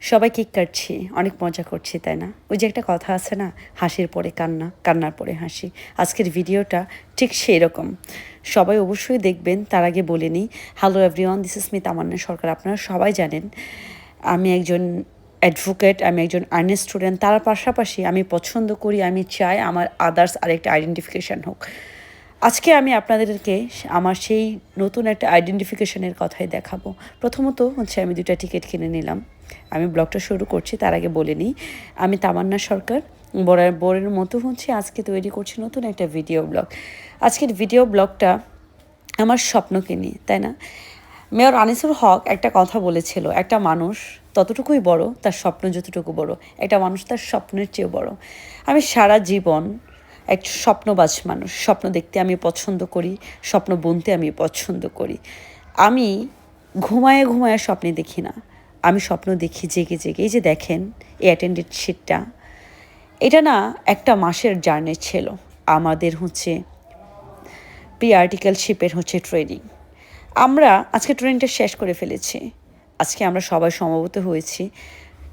সবাই কেক কাটছি, অনেক মজা করছি, তাই না? ওই যে একটা কথা আছে না, হাসির পরে কান্না, কান্নার পরে হাসি। আজকের ভিডিওটা ঠিক সেই রকম সবাই অবশ্যই দেখবেন, তার আগে বলে নিই, hello everyone, this is me Tamanna Sarkar. আপনারা সবাই জানেন, আমি একজন অ্যাডভোকেট, আমি একজন আর্নেস্ট স্টুডেন্ট। তার পাশাপাশি আমি পছন্দ করি, আমি চাই আমার আদার্স আরেকটা আইডেন্টিফিকেশান হোক। আজকে আমি আপনাদেরকে আমার সেই নতুন একটা আইডেন্টিফিকেশনের কথাই দেখাবো। প্রথমত হচ্ছে আমি দুটা টিকিট কিনে নিলাম। আমি ব্লগটা শুরু করছি, তার আগে বলে নিই, আমি তামান্না সরকার, বরের বরের মতো হচ্ছে, আজকে তৈরি করছি নতুন একটা ভিডিও ব্লগ আজকের ভিডিও ব্লগটা আমার স্বপ্নকে নিয়ে, তাই না? মেয়র আনিসুর হক একটা কথা বলেছিল, একটা মানুষ ততটুকুই বড়, তার স্বপ্ন যতটুকু বড়, একটা মানুষ তার স্বপ্নের চেয়েও বড়। আমি সারা জীবন এক স্বপ্নবাজ মানুষ, স্বপ্ন দেখতে আমি পছন্দ করি, স্বপ্ন বুনতে আমি পছন্দ করি। আমি ঘুমায়ে ঘুমায়ে স্বপ্নে দেখি না। আমি স্বপ্ন দেখি জেগে জেগে, এই যে দেখেন এই অ্যাটেন্ডেড শিটটা এটা না একটা মাসের জার্নি ছিল। আমাদের হচ্ছে প্রি আর্টিকেলশিপের হচ্ছে ট্রেনিং আমরা আজকে ট্রেনিংটা শেষ করে ফেলেছি। আজকে আমরা সবাই সমবেত হয়েছি।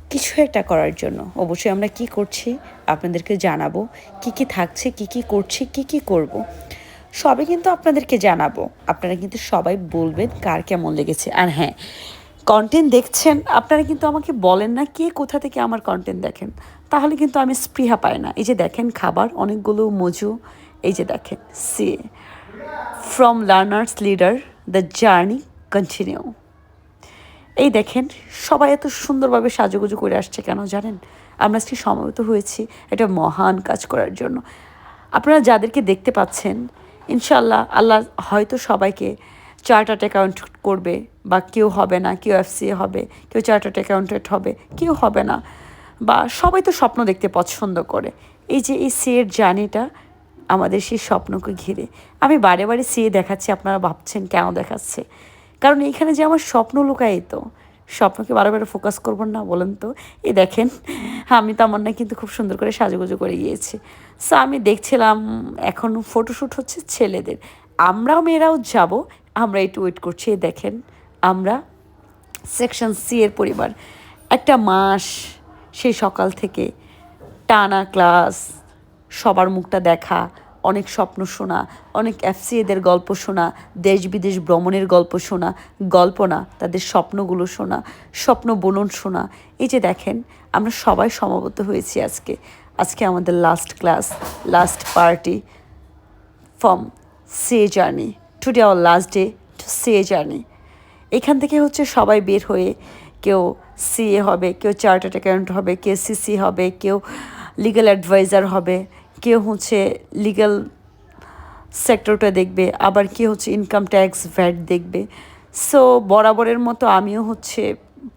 কিছু একটা করার জন্য। অবশ্যই আমরা কি করছি আপনাদেরকে জানাব। কি কি থাকছে, কি কি করছি, কি কি করব। সবই কিন্তু আপনাদেরকে জানাব। আপনারা কিন্তু সবাই বলবেন কার কেমন লেগেছে। আর হ্যাঁ কন্টেন্ট দেখছেন, আপনারা কিন্তু আমাকে বলেন না কে কোথা থেকে আমার কন্টেন্ট দেখেন। তাহলে কিন্তু আমি স্পৃহা পাই না। এই যে দেখেন খাবার, অনেকগুলো মজু, এই যে দেখেন, see from learners leader the journey continue এই দেখেন, সবাই এত সুন্দরভাবে সাজুগুজু করে আসছে কেন জানেন? আমরা আজকে সমবেত হয়েছি একটা মহান কাজ করার জন্য। আপনারা যাদেরকে দেখতে পাচ্ছেন ইনশাল্লাহ আল্লাহ হয়তো সবাইকে চার্টার্ড অ্যাকাউন্ট করবে বা কেউ হবে না, কেউ এফসিএ হবে, কেউ চার্টার্ড অ্যাকাউন্টেন্ট হবে, কেউ হবে না, বা সবাই তো স্বপ্ন দেখতে পছন্দ করে। এই যে এই সিএর জার্নিটা আমাদের সেই স্বপ্নকে ঘিরে। আমি বারে বারে সিএ দেখাচ্ছি, আপনারা ভাবছেন কেন দেখাচ্ছে? কারণ এইখানে যে আমার স্বপ্ন লুকাই তো স্বপ্নকে বারে বারে ফোকাস করব না বলেন তো। এই দেখেন, আমি তামান্না কিন্তু খুব সুন্দর করে সাজুগুজু করে গিয়েছি। সো আমি দেখছিলাম, এখন ফটোশ্যুট হচ্ছে ছেলেদের। আমরাও মেয়েরাও যাব আমরা একটু ওয়েট করছি দেখেন, আমরা সেকশন সি এর পরিবার। একটা মাস সেই সকাল থেকে টানা ক্লাস সবার মুখটা দেখা, অনেক স্বপ্ন শোনা, অনেক এফসিএদের গল্প শোনা, দেশ বিদেশ ভ্রমণের গল্প শোনা গল্প না তাদের স্বপ্নগুলো শোনা, স্বপ্ন বনন শোনা। এই যে দেখেন, আমরা সবাই সমবেত হয়েছি আজকে। আজকে আমাদের last class last party from say journey today our last day to say journey এখান থেকে হচ্ছে সবাই বের হয়ে কেউ সিএ হবে, কেউ চার্টার্ড অ্যাকাউন্ট হবে, কেউ সিসি হবে, কেউ লিগ্যাল অ্যাডভাইজার হবে, কেউ হচ্ছে লিগ্যাল সেক্টরটা দেখবে, আবার কেউ হচ্ছে ইনকাম ট্যাক্স ভ্যাট দেখবে। সো বরাবরের মতো আমিও হচ্ছে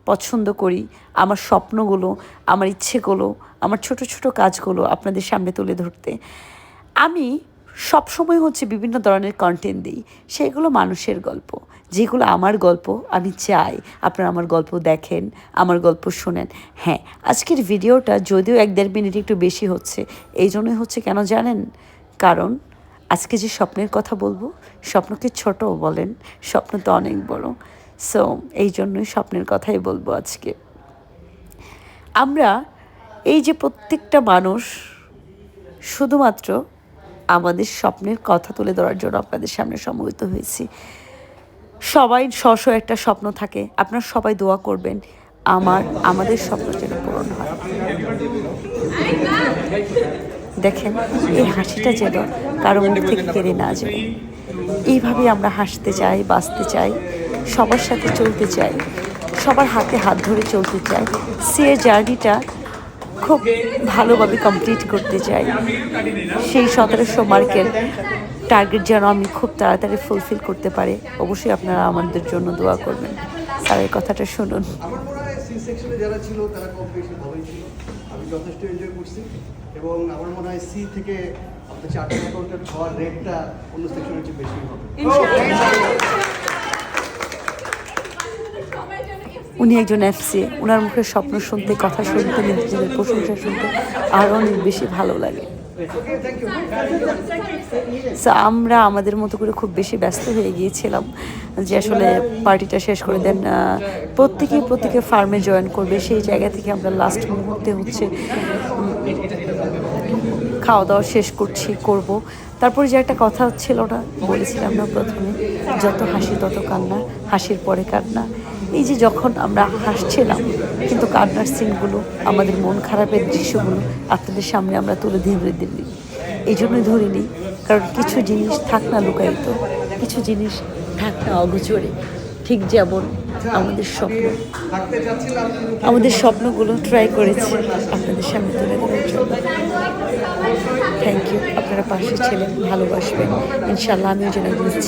পছন্দ করি, আমার স্বপ্নগুলো, আমার ইচ্ছেগুলো, আমার ছোট ছোট কাজগুলো আপনাদের সামনে তুলে ধরতে। আমি সবসময় হচ্ছে বিভিন্ন ধরনের কন্টেন্ট দিই। সেগুলো মানুষের গল্প। যেগুলো আমার গল্প আমি চাই, আপনারা আমার গল্প দেখেন, আমার গল্প শোনেন। হ্যাঁ আজকের ভিডিওটা যদিও এক দেড় মিনিট একটু বেশি হচ্ছে, এই জন্যই হচ্ছে কেন জানেন? কারণ আজকে যে স্বপ্নের কথা বলব, স্বপ্নকে ছোট বলেন, স্বপ্ন তো অনেক বড়। সো এই জন্যই স্বপ্নের কথাই বলব আজকে। আমরা এই যে প্রত্যেকটা মানুষ, শুধুমাত্র আমাদের স্বপ্নের কথা তুলে ধরার জন্য আপনাদের সামনে সমবেত হয়েছি। সবাই স্ব একটা স্বপ্ন থাকে, আপনারা সবাই দোয়া করবেন, আমার, আমাদের স্বপ্ন যেন পূরণ হয়। দেখেন, এই হাসিটা যেন কারও মুখ থেকে কেড়ে না যায়। এইভাবেই আমরা হাসতে চাই, বাঁচতে চাই, সবার সাথে চলতে চাই, সবার হাতে হাত ধরে চলতে চাই। সে জার্নিটা খুব ভালোভাবে কমপ্লিট করতে চাই। সেই সতেরোশো মার্কের টার্গেট যেন আমি খুব তাড়াতাড়ি ফুলফিল করতে পারে অবশ্যই আপনারা আমাদের জন্য দোয়া করবেন। কথাটা শুনুন। সেকশনে যারা ছিল তারা কম বেশি ভালোই ছিল আমি যথেষ্ট এনজয় করছি এবং আমার মনে হয় সি থেকে চার্টার হওয়ার রেটটা অন্য সেকশনের চেয়ে বেশি হবে। উনি একজন এফসি ওনার মুখের স্বপ্ন শুনতে কথা শুনতে নিজেদের প্রশংসা শুনতে আরও অনেক বেশি ভালো লাগে। আমরা আমাদের মতো করে খুব বেশি ব্যস্ত হয়ে গিয়েছিলাম যে আসলে পার্টিটা শেষ করে দেন আহ, প্রত্যেকেই প্রত্যেকে ফার্মে জয়েন করবে। সেই জায়গা থেকে আমরা লাস্ট মুহূর্তে হচ্ছে খাওয়া দাওয়া শেষ করছি করব। তারপরে যে একটা কথা হচ্ছিল না বলেছিলাম না প্রথমে যত হাসি তত কান্না হাসির পরে কান্না। এই যে যখন আমরা হাসছিলাম, কিন্তু কান্নার সিনগুলো, আমাদের মন খারাপের দৃশ্যগুলো আপনাদের সামনে আমরা তুলে ধরে দিলি এই জন্যই ধরিনি কারণ কিছু জিনিস থাক না লুকায়িত, কিছু জিনিস থাক না অগোচরে। ঠিক যেমন আমাদের স্বপ্ন। আমাদের স্বপ্নগুলো ট্রাই করেছি আপনাদের সামনে তুলে দেওয়ার জন্য। থ্যাংক ইউ আপনারা পাশে ছিলেন, ভালোবাসবেন। ইনশাল্লাহ আমিও যেন দিচ্ছি